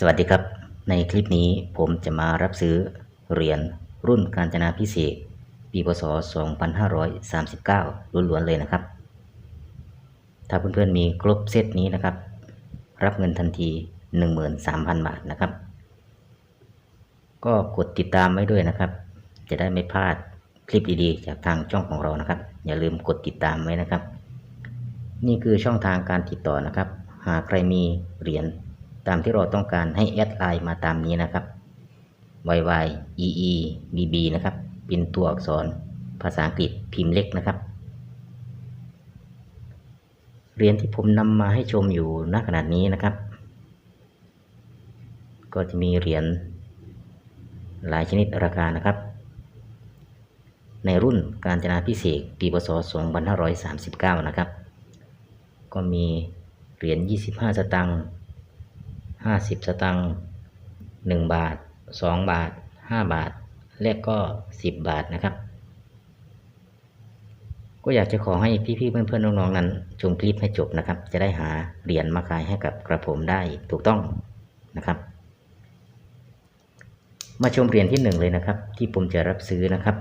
สวัสดีครับ ในคลิปนี้ผมจะมารับซื้อเหรียญรุ่นกาญจนาพิเศษ ปีพศ 2539 ล้วนๆเลยนะครับ ถ้าเพื่อนๆมีครบเซตนี้นะครับ รับเงินทันที 13,000 บาทนะครับ ก็กดติดตามไว้ด้วยนะครับ จะได้ไม่พลาดคลิปดีๆ จากทางช่องของเรานะครับ อย่าลืมกดติดตามไว้นะครับ นี่คือช่องทางการติดต่อนะครับ หากใครมีเหรียญ ตามที่เราต้องการให้แอดไลน์มาตามนี้นะครับ yy ee bb นะครับ เป็นตัวอักษรภาษาอังกฤษพิมพ์เล็กนะครับเหรียญที่ผมนำมาให้ชมอยู่ณขณะนี้นะครับ ก็จะมีเหรียญหลายชนิดราคานะครับ ในรุ่นการจนาพิเศษปีพศ2539 นะครับ ก็มีเหรียญ 25 สตังค์ 50สตังค์1บาท2บาท5บาท และก็10บาทนะครับ ก็อยากจะขอให้พี่ๆเพื่อนๆน้องๆนั้นชมคลิปให้จบนะครับ จะได้หาเหรียญมาขายให้กับกระผมได้ถูกต้องนะครับ มาชมเหรียญที่หนึ่งเลยนะครับ ที่ผมจะรับซื้อนะครับ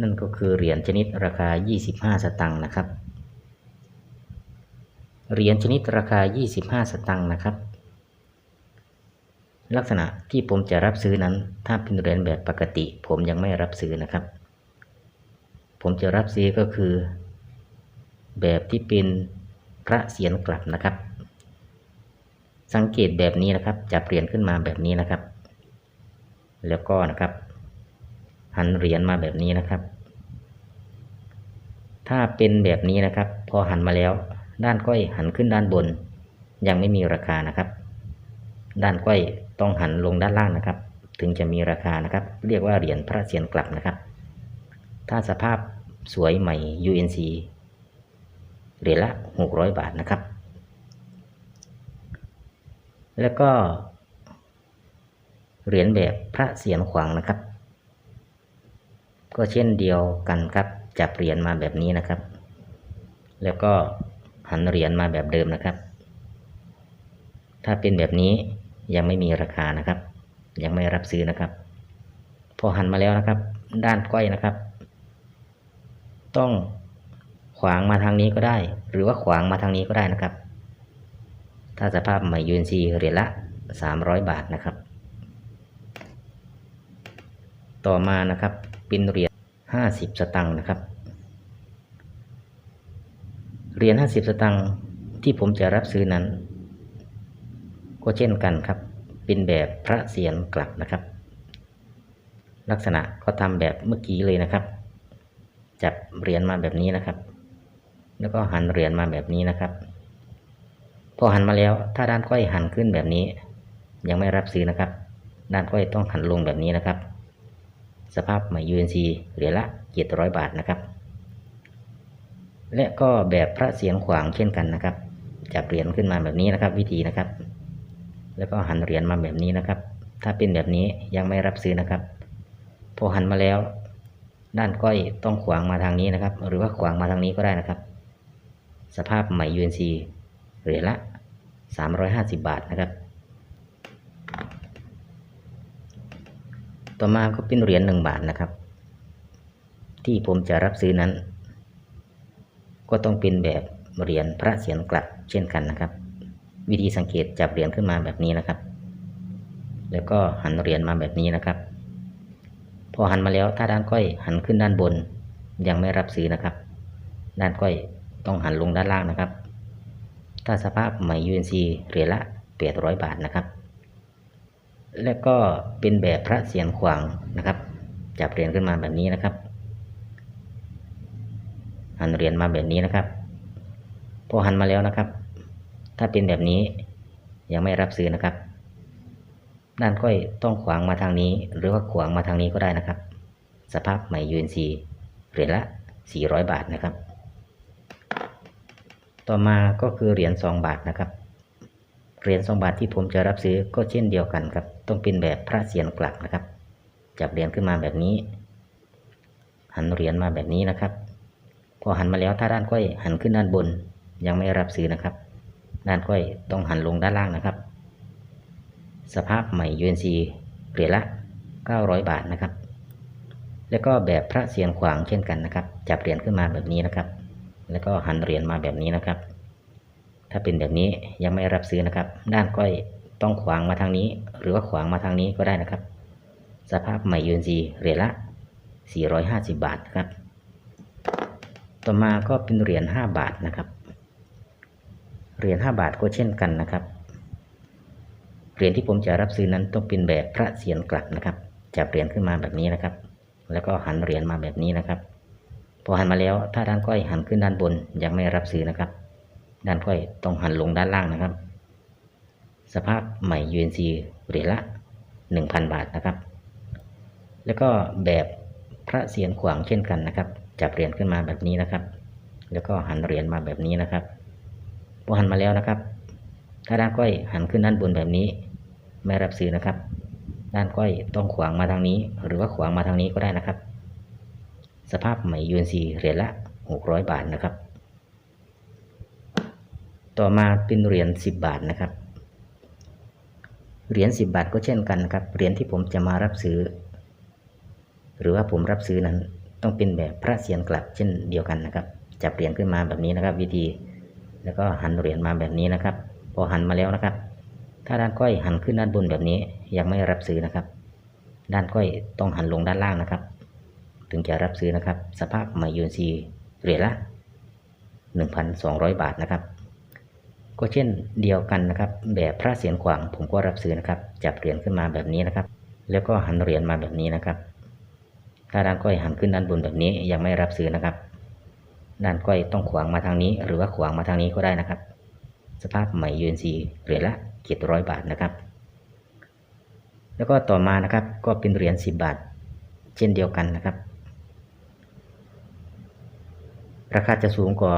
นั่นก็คือเหรียญชนิดราคา 25 สตังค์นะครับเหรียญชนิดราคา 25 สตังค์นะครับ ลักษณะที่ผมจะรับซื้อนั้น ถ้าเป็นเหรียญแบบปกติ ผมยังไม่รับซื้อนะครับ ผมจะรับซื้อก็คือ แบบที่เป็นพระเสียรกลับนะครับ สังเกตแบบนี้นะครับ จับเหรียญขึ้นมาแบบนี้นะครับ แล้วก็นะครับ หันเหรียญมาแบบนี้นะครับ ถ้าเป็นแบบนี้นะครับ พอหันมาแล้ว ด้านก้อยหันขึ้นด้านบน ยังไม่มีราคานะครับ ด้านก้อย ต้องหันลงด้านล่างนะครับ ถึงจะมีราคานะครับ เรียกว่าเหรียญพระเศียรกลับนะครับ ถ้าสภาพสวยใหม่ UNC เหรียญละ 600 บาทนะครับ แล้วก็ เหรียญแบบพระเศียรขวางนะครับ ก็เช่นเดียวกันครับ จับเหรียญมาแบบนี้นะครับ แล้วก็หันเหรียญมาแบบเดิมนะครับ ถ้าเป็นแบบนี้ ยังไม่มีราคานะครับ ยังไม่รับซื้อนะครับ พอหันมาแล้วนะครับ ด้านก้อยนะครับ ต้องขวางมาทางนี้ก็ได้ หรือว่าขวางมาทางนี้ก็ได้นะครับ ถ้าสภาพใหม่ยูนซีเหรียญละ 300 บาทนะครับ ต่อมานะครับเป็นเหรียญ50 สตังค์นะครับเหรียญ50 สตังค์ที่ผมจะรับซื้อนั้น ก็เช่นกันครับ เป็นแบบพระเศียรกลับนะครับ ลักษณะก็ทำแบบเมื่อกี้เลยนะครับ จับเหรียญมาแบบนี้นะครับ แล้วก็หันเหรียญมาแบบนี้นะครับ พอหันมาแล้วถ้าด้านก้อยหันขึ้นแบบนี้ ยังไม่รับซื้อนะครับ ด้านก้อยต้องหันลงแบบนี้นะครับ สภาพใหม่ UNC เหรียญละ700บาทนะครับและก็แบบพระเสียรขวางเช่นกันนะครับ จับเหรียญขึ้นมาแบบนี้นะครับ วิธีนะครับ แล้วก็หันเหรียญมาแบบนี้นะครับ ถ้าเป็นแบบนี้ยังไม่รับซื้อนะครับ พอหันมาแล้ว ด้านก้อยต้องขวางมาทางนี้นะครับ หรือว่าขวางมาทางนี้ก็ได้นะครับ สภาพใหม่ UNC เหรียญละ 350 บาทนะครับ ต่อมาก็เป็นเหรียญหนึ่งบาทนะครับ ที่ผมจะรับซื้อนั้น ก็ต้องเป็นแบบเหรียญพระเศียรกลับเช่นกันนะครับ วิธีสังเกตจับเหรียญขึ้นมาแบบนี้นะครับ แล้วก็หันเหรียญมาแบบนี้นะครับ พอหันมาแล้วถ้าด้านก้อยหันขึ้นด้านบน ยังไม่รับซื้อนะครับ ด้านก้อยต้องหันลงด้านล่างนะครับ ถ้าสภาพใหม่ UNC เหรียญละ800 บาทนะครับ และก็เป็นแบบพระเศียรขวางนะครับ จับเหรียญขึ้นมาแบบนี้นะครับ หันเหรียญมาแบบนี้นะครับ พอหันมาแล้วนะครับ ถ้าเป็นแบบนี้ยังไม่รับซื้อนะครับ ด้านก้อยต้องขวางมาทางนี้ หรือว่าขวางมาทางนี้ก็ได้นะครับ สภาพใหม่ UNC เหรียญละ 400 บาทนะครับ ต่อมาก็คือเหรียญ2บาทนะครับเหรียญ2บาทที่ผมจะรับซื้อก็เช่นเดียวกันครับ ต้องเป็นแบบพระเศียรกลับนะครับ จับเหรียญขึ้นมาแบบนี้ หันเหรียญมาแบบนี้นะครับ พอหันมาแล้วถ้าด้านก้อยหันขึ้นด้านบนยังไม่รับซื้อนะครับ ด้านก้อยต้องหันลงด้านล่างนะครับ สภาพใหม่ UNC เหรียญละ 900 บาทนะครับ แล้วก็แบบพระเสียรขวางเช่นกันนะครับ จับเหรียญขึ้นมาแบบนี้นะครับ แล้วก็หันเหรียญมาแบบนี้นะครับ ถ้าเป็นแบบนี้ยังไม่รับซื้อนะครับ ด้านก้อยต้องขวางมาทางนี้ หรือว่าขวางมาทางนี้ก็ได้นะครับ สภาพใหม่ UNC เหรียญละ 450 บาทนะครับ ต่อมาก็เป็นเหรียญ5บาทนะครับ เหรียญ5บาทก็เช่นกันนะครับ เหรียญที่ผมจะรับซื้อนั้นต้องเป็นแบบพระเสียรกลับนะครับ จับเหรียญขึ้นมาแบบนี้นะครับ แล้วก็หันเหรียญมาแบบนี้นะครับ พอหันมาแล้วถ้าด้านก้อยหันขึ้นด้านบนยังไม่รับซื้อนะครับ ด้านก้อยต้องหันลงด้านล่างนะครับ สภาพใหม่ UNC เหรียญละ 1,000 บาทนะครับ แล้วก็แบบพระเสียรขวางเช่นกันนะครับ จับเหรียญขึ้นมาแบบนี้นะครับ แล้วก็หันเหรียญมาแบบนี้นะครับ พอหันมาแล้วนะครับ ถ้าด้านก้อยหันขึ้นด้านบนแบบนี้ ไม่รับซื้อนะครับ ด้านก้อยต้องขวางมาทางนี้ หรือว่าขวางมาทางนี้ก็ได้นะครับ สภาพใหม่ UNC เหรียญละ 600 บาทนะครับ ต่อมาเป็นเหรียญ10 บาทนะครับ เหรียญ10 บาทก็เช่นกันนะครับ เหรียญที่ผมจะมารับซื้อ หรือว่าผมรับซื้อนั้นต้องเป็นแบบพระเสียรกลับเช่นเดียวกันนะครับ จับเหรียญขึ้นมาแบบนี้นะครับ วิธี แล้วก็หันเหรียญมาแบบนี้นะครับ พอหันมาแล้วนะครับ ถ้าด้านก้อยหันขึ้นด้านบนแบบนี้ยังไม่รับซื้อนะครับ ด้านก้อยต้องหันลงด้านล่างนะครับ ถึงจะรับซื้อนะครับ สภาพใหม่ยูนซีเหรียญละ 1,200 บาทนะครับ ก็เช่นเดียวกันนะครับ แบบพระเสียรขวางผมก็รับซื้อนะครับ จับเหรียญขึ้นมาแบบนี้นะครับ แล้วก็หันเหรียญมาแบบนี้นะครับ ถ้าด้านก้อยหันขึ้นด้านบนแบบนี้ยังไม่รับซื้อนะครับ ด้านก้อยต้องขวางมาทางนี้ หรือว่าขวางมาทางนี้ก็ได้นะครับ สภาพใหม่ UNC เหรียญละ700บาทนะครับ แล้วก็ต่อมานะครับก็เป็นเหรียญ10 บาท เช่นเดียวกันนะครับ ราคาจะสูงกว่า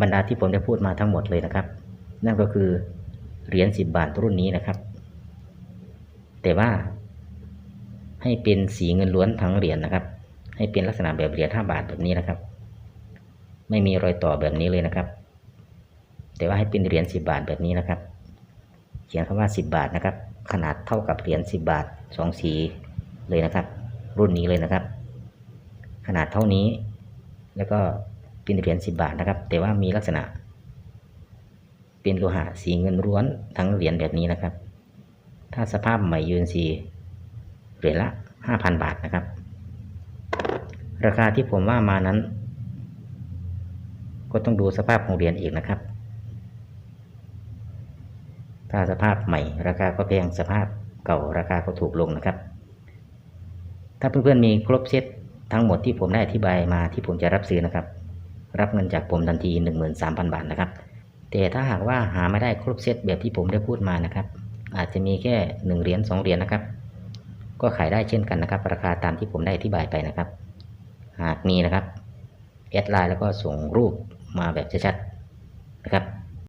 บรรดาที่ผมได้พูดมาทั้งหมดเลยนะครับ นั่นก็คือเหรียญ10 บาทรุ่นนี้นะครับ แต่ว่าให้เป็นสีเงินล้วนทั้งเหรียญนะครับ ให้เป็นลักษณะแบบเหรียญ5บาทแบบนี้นะครับ ไม่มีรอยต่อแบบนี้เลยนะครับ แต่ว่าให้เป็นเหรียญ10 บาทแบบนี้นะครับ เขียนคำว่า 10 บาทนะครับ ขนาดเท่ากับเหรียญ10 บาท 2 สีเลยนะครับ รุ่นนี้เลยนะครับ ขนาดเท่านี้ แล้วก็เป็นเหรียญ10 บาทนะครับ แต่ว่ามีลักษณะ เป็นโลหะสีเงินล้วนทั้งเหรียญแบบนี้นะครับ ถ้าสภาพใหม่ยืนสีเหรียญละ 5,000 บาทนะครับ ราคาที่ผมว่ามานั้น ก็ต้องดูสภาพของเหรียญอีกนะครับ ถ้าสภาพใหม่ราคาก็แพงสภาพเก่าราคาก็ถูกลงนะครับ ถ้าเพื่อนๆมีครบเซตทั้งหมดที่ผมได้อธิบายมาที่ผมจะรับซื้อนะครับ รับเงินจากผมทันที 13,000 บาทนะครับ แต่ถ้าหากว่าหาไม่ได้ครบเซตแบบที่ผมได้พูดมานะครับ อาจจะมีแค่1เหรียญ2เหรียญนะครับ ก็ขายได้เช่นกันนะครับ ราคาตามที่ผมได้อธิบายไปนะครับ หากมีนะครับแอดไลน์แล้วก็ส่งรูป มาแบบชัดๆนะครับ